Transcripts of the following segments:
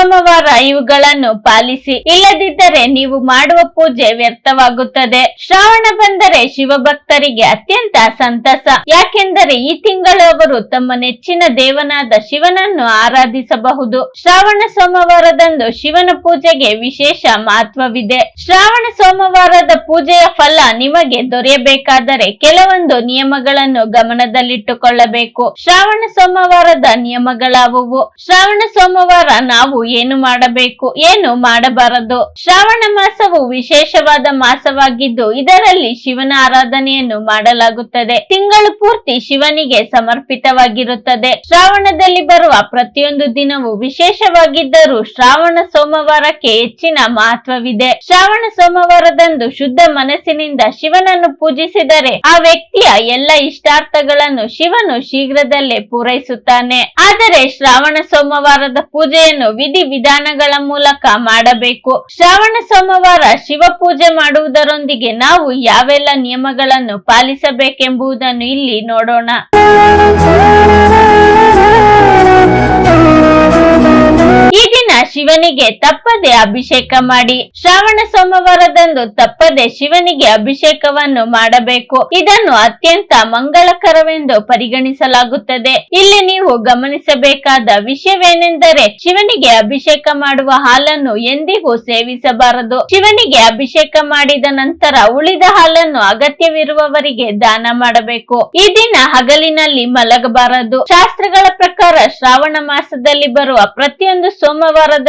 ಸೋಮವಾರ ಇವುಗಳನ್ನು ಪಾಲಿಸಿ. ಇಲ್ಲದಿದ್ದರೆ ನೀವು ಮಾಡುವ ಪೂಜೆ ವ್ಯರ್ಥವಾಗುತ್ತದೆ. ಶ್ರಾವಣ ಬಂದರೆ ಶಿವಭಕ್ತರಿಗೆ ಅತ್ಯಂತ ಸಂತಸ. ಯಾಕೆಂದರೆ ಈ ತಿಂಗಳು ಅವರು ತಮ್ಮ ನೆಚ್ಚಿನ ದೇವನಾದ ಶಿವನನ್ನು ಆರಾಧಿಸಬಹುದು. ಶ್ರಾವಣ ಸೋಮವಾರದಂದು ಶಿವನ ಪೂಜೆಗೆ ವಿಶೇಷ ಮಹತ್ವವಿದೆ. ಶ್ರಾವಣ ಸೋಮವಾರದ ಪೂಜೆಯ ಫಲ ನಿಮಗೆ ದೊರೆಯಬೇಕಾದರೆ ಕೆಲವೊಂದು ನಿಯಮಗಳನ್ನು ಗಮನದಲ್ಲಿಟ್ಟುಕೊಳ್ಳಬೇಕು. ಶ್ರಾವಣ ಸೋಮವಾರದ ನಿಯಮಗಳಾವುವು? ಶ್ರಾವಣ ಸೋಮವಾರ ನಾವು ಏನು ಮಾಡಬೇಕು? ಏನು ಮಾಡಬಾರದು? ಶ್ರಾವಣ ಮಾಸವು ವಿಶೇಷವಾದ ಮಾಸವಾಗಿದ್ದು, ಇದರಲ್ಲಿ ಶಿವನ ಆರಾಧನೆಯನ್ನು ಮಾಡಲಾಗುತ್ತದೆ. ತಿಂಗಳು ಪೂರ್ತಿ ಶಿವನಿಗೆ ಸಮರ್ಪಿತವಾಗಿರುತ್ತದೆ. ಶ್ರಾವಣದಲ್ಲಿ ಬರುವ ಪ್ರತಿಯೊಂದು ದಿನವೂ ವಿಶೇಷವಾಗಿದ್ದರೂ ಶ್ರಾವಣ ಸೋಮವಾರಕ್ಕೆ ಹೆಚ್ಚಿನ ಮಹತ್ವವಿದೆ. ಶ್ರಾವಣ ಸೋಮವಾರದಂದು ಶುದ್ಧ ಮನಸ್ಸಿನಿಂದ ಶಿವನನ್ನು ಪೂಜಿಸಿದರೆ ಆ ವ್ಯಕ್ತಿಯ ಎಲ್ಲ ಇಷ್ಟಾರ್ಥಗಳನ್ನು ಶಿವನು ಶೀಘ್ರದಲ್ಲೇ ಪೂರೈಸುತ್ತಾನೆ. ಆದರೆ ಶ್ರಾವಣ ಸೋಮವಾರದ ಪೂಜೆಯನ್ನು ವಿಧಿ ವಿಧಾನಗಳ ಮೂಲಕ ಮಾಡಬೇಕು. ಶ್ರಾವಣ ಸೋಮವಾರ ಶಿವ ಪೂಜೆ ಮಾಡುವುದರೊಂದಿಗೆ ನಾವು ಯಾವೆಲ್ಲ ನಿಯಮಗಳನ್ನು ಪಾಲಿಸಬೇಕೆಂಬುದನ್ನು ಇಲ್ಲಿ ನೋಡೋಣ. ಶಿವನಿಗೆ ತಪ್ಪದೆ ಅಭಿಷೇಕ ಮಾಡಿ ಶ್ರಾವಣ ಸೋಮವಾರದಂದು ತಪ್ಪದೆ ಶಿವನಿಗೆ ಅಭಿಷೇಕವನ್ನು ಮಾಡಬೇಕು. ಇದನ್ನು ಅತ್ಯಂತ ಮಂಗಳಕರವೆಂದು ಪರಿಗಣಿಸಲಾಗುತ್ತದೆ. ಇಲ್ಲಿ ನೀವು ಗಮನಿಸಬೇಕಾದ ವಿಷಯವೇನೆಂದರೆ ಶಿವನಿಗೆ ಅಭಿಷೇಕ ಮಾಡುವ ಹಾಲನ್ನು ಎಂದಿಗೂ ಸೇವಿಸಬಾರದು. ಶಿವನಿಗೆ ಅಭಿಷೇಕ ಮಾಡಿದ ನಂತರ ಉಳಿದ ಹಾಲನ್ನು ಅಗತ್ಯವಿರುವವರಿಗೆ ದಾನ ಮಾಡಬೇಕು. ಈ ದಿನ ಹಗಲಿನಲ್ಲಿ ಮಲಗಬಾರದು. ಶಾಸ್ತ್ರಗಳ ಪ್ರಕಾರ ಶ್ರಾವಣ ಮಾಸದಲ್ಲಿ ಬರುವ ಪ್ರತಿಯೊಂದು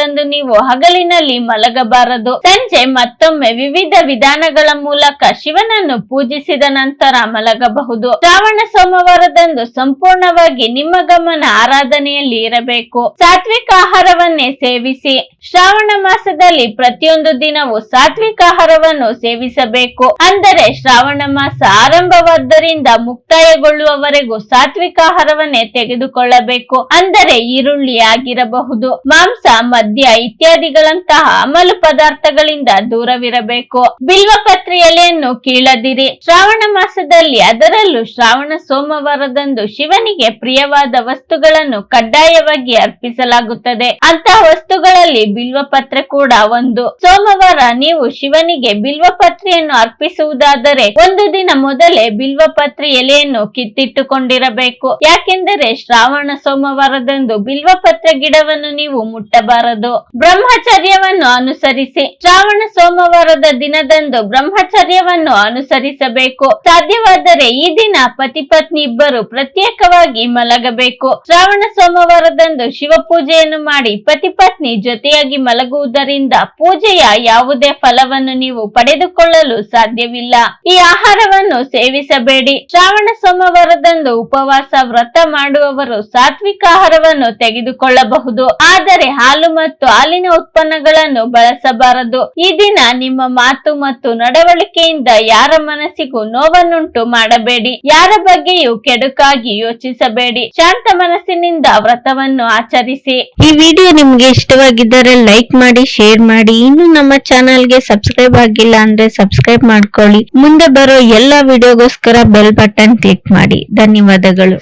ಸೋಮವಾರದಂದು ನೀವು ಹಗಲಿನಲ್ಲಿ ಮಲಗಬಾರದು. ಸಂಜೆ ಮತ್ತೊಮ್ಮೆ ವಿವಿಧ ವಿಧಾನಗಳ ಮೂಲಕ ಶಿವನನ್ನು ಪೂಜಿಸಿದ ನಂತರ ಮಲಗಬಹುದು. ಶ್ರಾವಣ ಸೋಮವಾರದಂದು ಸಂಪೂರ್ಣವಾಗಿ ನಿಮ್ಮ ಗಮನ ಆರಾಧನೆಯಲ್ಲಿ ಇರಬೇಕು. ಸಾತ್ವಿಕ ಆಹಾರವನ್ನೇ ಸೇವಿಸಿ. ಶ್ರಾವಣ ಮಾಸದಲ್ಲಿ ಪ್ರತಿಯೊಂದು ದಿನವೂ ಸಾತ್ವಿಕ ಆಹಾರವನ್ನು ಸೇವಿಸಬೇಕು. ಅಂದರೆ ಶ್ರಾವಣ ಮಾಸ ಆರಂಭವಾದ್ದರಿಂದ ಮುಕ್ತಾಯಗೊಳ್ಳುವವರೆಗೂ ಸಾತ್ವಿಕ ಆಹಾರವನ್ನೇ ತೆಗೆದುಕೊಳ್ಳಬೇಕು. ಅಂದರೆ ಈರುಳ್ಳಿ ಆಗಿರಬಹುದು. ಮಾಂಸ ಮದ್ಯ ಇತ್ಯಾದಿಗಳಂತಹ ಅಮಲು ಪದಾರ್ಥಗಳಿಂದ ದೂರವಿರಬೇಕು. ಬಿಲ್ವಪತ್ರೆ ಎಲೆಯನ್ನು ಕೀಳದಿರಿ. ಶ್ರಾವಣ ಮಾಸದಲ್ಲಿ ಅದರಲ್ಲೂ ಶ್ರಾವಣ ಸೋಮವಾರದಂದು ಶಿವನಿಗೆ ಪ್ರಿಯವಾದ ವಸ್ತುಗಳನ್ನು ಕಡ್ಡಾಯವಾಗಿ ಅರ್ಪಿಸಲಾಗುತ್ತದೆ. ಅಂತಹ ವಸ್ತುಗಳಲ್ಲಿ ಬಿಲ್ವಪತ್ರೆ ಕೂಡ ಒಂದು. ಸೋಮವಾರ ನೀವು ಶಿವನಿಗೆ ಬಿಲ್ವಪತ್ರೆಯನ್ನು ಅರ್ಪಿಸುವುದಾದರೆ ಒಂದು ದಿನ ಮೊದಲೇ ಬಿಲ್ವಪತ್ರೆ ಎಲೆಯನ್ನು ಕಿತ್ತಿಟ್ಟುಕೊಂಡಿರಬೇಕು. ಯಾಕೆಂದರೆ ಶ್ರಾವಣ ಸೋಮವಾರದಂದು ಬಿಲ್ವಪತ್ರೆ ಗಿಡವನ್ನು ನೀವು ಮುಟ್ಟಬಾರದು. ಬ್ರಹ್ಮಚರ್ಯವನ್ನು ಅನುಸರಿಸಿ ಶ್ರಾವಣ ಸೋಮವಾರದ ದಿನದಂದು ಬ್ರಹ್ಮಚರ್ಯವನ್ನು ಅನುಸರಿಸಬೇಕು. ಸಾಧ್ಯವಾದರೆ ಈ ದಿನ ಪತಿ ಪತ್ನಿ ಇಬ್ಬರು ಪ್ರತ್ಯೇಕವಾಗಿ ಮಲಗಬೇಕು. ಶ್ರಾವಣ ಸೋಮವಾರದಂದು ಶಿವ ಪೂಜೆಯನ್ನು ಮಾಡಿ ಪತಿ ಪತ್ನಿ ಜೊತೆಯಾಗಿ ಮಲಗುವುದರಿಂದ ಪೂಜೆಯ ಯಾವುದೇ ಫಲವನ್ನು ನೀವು ಪಡೆದುಕೊಳ್ಳಲು ಸಾಧ್ಯವಿಲ್ಲ. ಈ ಆಹಾರವನ್ನು ಸೇವಿಸಬೇಡಿ. ಶ್ರಾವಣ ಸೋಮವಾರದಂದು ಉಪವಾಸ ವ್ರತ ಮಾಡುವವರು ಸಾತ್ವಿಕ ಆಹಾರವನ್ನು ತೆಗೆದುಕೊಳ್ಳಬಹುದು. ಆದರೆ ಹಾಲು ಮತ್ತು ಹಾಲಿನ ಉತ್ಪನ್ನಗಳನ್ನು ಬಳಸಬಾರದು. ಈ ದಿನ ನಿಮ್ಮ ಮಾತು ಮತ್ತು ನಡವಳಿಕೆಯಿಂದ ಯಾರ ಮನಸ್ಸಿಗೂ ನೋವನ್ನುಂಟು ಮಾಡಬೇಡಿ. ಯಾರ ಬಗ್ಗೆಯೂ ಕೆಡುಕಾಗಿ ಯೋಚಿಸಬೇಡಿ. ಶಾಂತ ಮನಸ್ಸಿನಿಂದ ವ್ರತವನ್ನು ಆಚರಿಸಿ. ಈ ವಿಡಿಯೋ ನಿಮ್ಗೆ ಇಷ್ಟವಾಗಿದ್ದರೆ ಲೈಕ್ ಮಾಡಿ, ಶೇರ್ ಮಾಡಿ. ಇನ್ನು ನಮ್ಮ ಚಾನಲ್ಗೆ ಸಬ್ಸ್ಕ್ರೈಬ್ ಆಗಿಲ್ಲ ಅಂದ್ರೆ ಸಬ್ಸ್ಕ್ರೈಬ್ ಮಾಡ್ಕೊಳ್ಳಿ. ಮುಂದೆ ಬರೋ ಎಲ್ಲಾ ವಿಡಿಯೋಗೋಸ್ಕರ ಬೆಲ್ ಬಟನ್ ಕ್ಲಿಕ್ ಮಾಡಿ. ಧನ್ಯವಾದಗಳು.